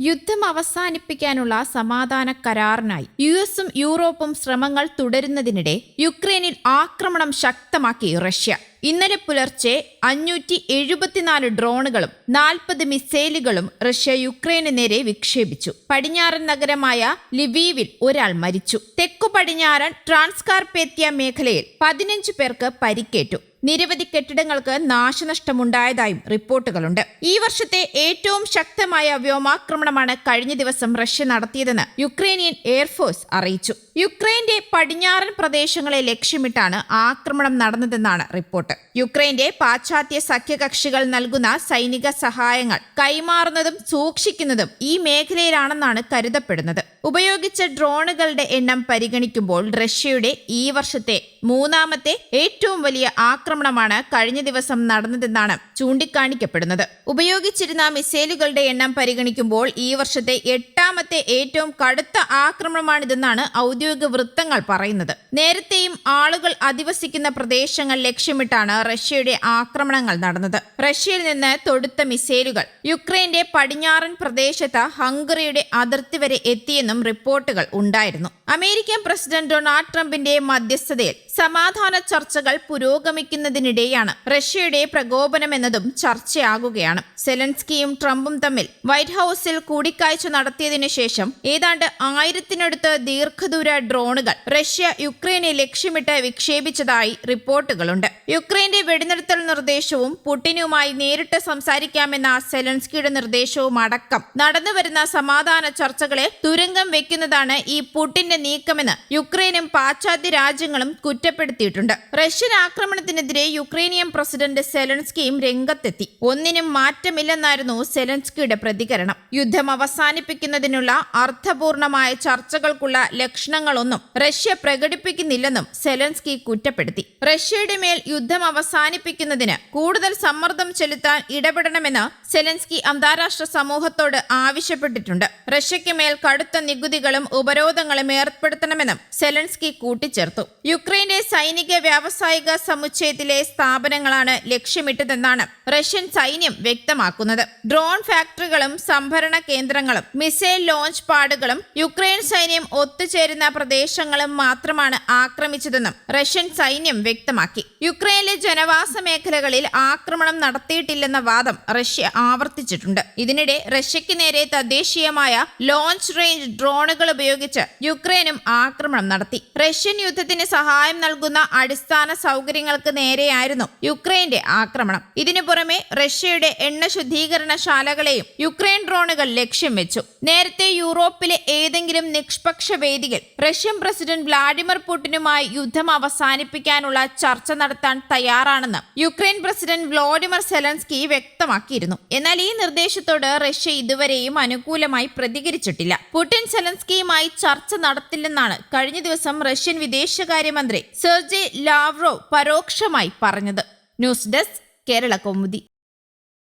യുദ്ധം അവസാനിപ്പിക്കാനുള്ള സമാധാന കരാറിനായി യു എസും യൂറോപ്പും ശ്രമങ്ങൾ തുടരുന്നതിനിടെ യുക്രൈനിൽ ആക്രമണം ശക്തമാക്കി റഷ്യ. ഇന്നലെ പുലർച്ചെ അഞ്ഞൂറ്റി എഴുപത്തിനാല് ഡ്രോണുകളും നാൽപ്പത് മിസൈലുകളും റഷ്യ യുക്രൈന് നേരെ വിക്ഷേപിച്ചു. പടിഞ്ഞാറൻ നഗരമായ ലിവീവിൽ ഒരാൾ മരിച്ചു. തെക്കു പടിഞ്ഞാറൻ ട്രാൻസ്കാർപേത്യ മേഖലയിൽ പതിനഞ്ച് പേർക്ക് പരിക്കേറ്റു. നിരവധി കെട്ടിടങ്ങൾക്ക് നാശനഷ്ടമുണ്ടായതായും റിപ്പോർട്ടുകളുണ്ട്. ഈ വർഷത്തെ ഏറ്റവും ശക്തമായ വ്യോമാക്രമണമാണ് കഴിഞ്ഞ ദിവസം റഷ്യ നടത്തിയതെന്ന് യുക്രൈനിയൻ എയർഫോഴ്സ് അറിയിച്ചു. യുക്രൈന്റെ പടിഞ്ഞാറൻ പ്രദേശങ്ങളെ ലക്ഷ്യമിട്ടാണ് ആക്രമണം നടന്നതെന്നാണ് റിപ്പോർട്ട്. യുക്രൈന്റെ പാശ്ചാത്യ സഖ്യകക്ഷികൾ നൽകുന്ന സൈനിക സഹായങ്ങൾ കൈമാറുന്നതും സൂക്ഷിക്കുന്നതും ഈ മേഖലയിലാണെന്നാണ് കരുതപ്പെടുന്നത്. ഉപയോഗിച്ച ഡ്രോണുകളുടെ എണ്ണം പരിഗണിക്കുമ്പോൾ റഷ്യയുടെ ഈ വർഷത്തെ മൂന്നാമത്തെ ഏറ്റവും വലിയ ആക്രമണമാണ് കഴിഞ്ഞ ദിവസം നടന്നതെന്നാണ് ചൂണ്ടിക്കാണിക്കപ്പെടുന്നത്. ഉപയോഗിച്ചിരുന്ന മിസൈലുകളുടെ എണ്ണം പരിഗണിക്കുമ്പോൾ ഈ വർഷത്തെ എട്ടാമത്തെ ഏറ്റവും കടുത്ത ആക്രമണമാണിതെന്നാണ് ഔദ്യോഗിക വൃത്തങ്ങൾ പറയുന്നത്. നേരത്തെയും ആളുകൾ അധിവസിക്കുന്ന പ്രദേശങ്ങൾ ലക്ഷ്യമിട്ടാണ് റഷ്യയുടെ ആക്രമണങ്ങൾ നടന്നത്. റഷ്യയിൽ നിന്ന് തൊടുത്ത മിസൈലുകൾ യുക്രൈന്റെ പടിഞ്ഞാറൻ പ്രദേശത്ത് ഹംഗറിയുടെ അതിർത്തി വരെ എത്തിയെന്നും റിപ്പോർട്ടുകൾ ഉണ്ടായിരുന്നു. അമേരിക്കൻ പ്രസിഡന്റ് ഡൊണാൾഡ് ട്രംപിന്റെ മധ്യസ്ഥതയിൽ സമാധാന ചർച്ചകൾ പുരോഗമിക്കുന്നതിനിടെയാണ് റഷ്യയുടെ പ്രകോപനമെന്നതും ചർച്ചയാകുകയാണ്. സെലൻസ്കിയും ട്രംപും തമ്മിൽ വൈറ്റ് ഹൌസിൽ കൂടിക്കാഴ്ച നടത്തിയതിനു ശേഷം ഏതാണ്ട് ആയിരത്തിനടുത്ത് ദീർഘദൂര ഡ്രോണുകൾ റഷ്യ യുക്രൈനെ ലക്ഷ്യമിട്ട് വിക്ഷേപിച്ചതായി റിപ്പോർട്ടുകളുണ്ട്. യുക്രൈന്റെ വെടിനിർത്തൽ നിർദ്ദേശവും പുടിനുമായി നേരിട്ട് സംസാരിക്കാമെന്ന സെലൻസ്കിയുടെ നിർദ്ദേശവും അടക്കം നടന്നുവരുന്ന സമാധാന ചർച്ചകളെ തുരങ്കം വെക്കുന്നതാണ് ഈ പുടിന്റെ നീക്കമെന്ന് യുക്രൈനും പാശ്ചാത്യ രാജ്യങ്ങളും കുറ്റപ്പെടുത്തിയിട്ടുണ്ട്. റഷ്യൻ ആക്രമണത്തിനെതിരെ യുക്രൈനിയൻ പ്രസിഡന്റ് സെലൻസ്കിയും രംഗത്തെത്തി. ഒന്നിനും മാറ്റമില്ലെന്നായിരുന്നു സെലൻസ്കിയുടെ പ്രതികരണം. യുദ്ധം അവസാനിപ്പിക്കുന്നതിനുള്ള അർത്ഥപൂർണമായ ചർച്ചകൾക്കുള്ള ലക്ഷണങ്ങളൊന്നും റഷ്യ പ്രകടിപ്പിക്കുന്നില്ലെന്നും സെലൻസ്കി കുറ്റപ്പെടുത്തി. റഷ്യയുടെ മേൽ യുദ്ധം അവസാനിപ്പിക്കുന്നതിന് കൂടുതൽ സമ്മർദ്ദം ചെലുത്താൻ ഇടപെടണമെന്ന് സെലൻസ്കി അന്താരാഷ്ട്ര സമൂഹത്തോട് ആവശ്യപ്പെട്ടിട്ടുണ്ട്. റഷ്യയ്ക്ക് മേൽ കടുത്ത നികുതികളും ഉപരോധങ്ങളും ഏർപ്പെടുത്തണമെന്നും സെലൻസ്കി കൂട്ടിച്ചേർത്തു. യുക്രൈന്റെ സൈനിക വ്യാവസായിക സമുച്ചയത്തിലെ സ്ഥാപനങ്ങളാണ് ലക്ഷ്യമിട്ടതെന്നാണ് റഷ്യൻ സൈന്യം വ്യക്തമാക്കുന്നത്. ഡ്രോൺ ഫാക്ടറികളും സംഭരണ കേന്ദ്രങ്ങളും മിസൈൽ ലോഞ്ച് പാഡുകളും യുക്രൈൻ സൈന്യം ഒത്തുചേരുന്ന പ്രദേശങ്ങളും മാത്രമാണ് ആക്രമിച്ചതെന്നും റഷ്യൻ സൈന്യം വ്യക്തമാക്കി. യുക്രൈനിലെ ജനവാസ മേഖലകളിൽ ആക്രമണം നടത്തിയിട്ടില്ലെന്ന വാദം റഷ്യ ആവർത്തിച്ചിട്ടുണ്ട്. ഇതിനിടെ റഷ്യയ്ക്ക് നേരെ തദ്ദേശീയമായ ലോഞ്ച് റേഞ്ച് ഡ്രോണുകൾ ഉപയോഗിച്ച് യുക്രൈനും ആക്രമണം നടത്തി. റഷ്യൻ യുദ്ധത്തിന് സഹായം നൽകുന്ന അടിസ്ഥാന സൗകര്യങ്ങൾക്ക് നേരെയായിരുന്നു യുക്രൈന്റെ ആക്രമണം. ഇതിനു പുറമെ റഷ്യയുടെ എണ്ണ ശുദ്ധീകരണശാലകളെയും യുക്രൈൻ ഡ്രോണുകൾ ലക്ഷ്യം വെച്ചു. നേരത്തെ യൂറോപ്പിലെ ഏതെങ്കിലും നിഷ്പക്ഷ വേദികൾ റഷ്യൻ പ്രസിഡന്റ് വ്ളാഡിമിർ പുടിനുമായി യുദ്ധം അവസാനിപ്പിക്കാനുള്ള ചർച്ച നടത്താൻ തയ്യാറാണെന്ന് യുക്രൈൻ പ്രസിഡന്റ് വ്ളാഡിമിർ സെലൻസ്കി വ്യക്തമാക്കിയിരുന്നു. എന്നാൽ ഈ നിർദ്ദേശത്തോട് റഷ്യ ഇതുവരെയും അനുകൂലമായി പ്രതികരിച്ചിട്ടില്ല. പുടിൻ സെലൻസ്കിയുമായി ചർച്ച നടത്തില്ലെന്നാണ് കഴിഞ്ഞ ദിവസം റഷ്യൻ വിദേശകാര്യമന്ത്രി സെർജെ ലാവ്റോ പരോക്ഷമായി പറഞ്ഞത്. News desk Kerala Kaumudi.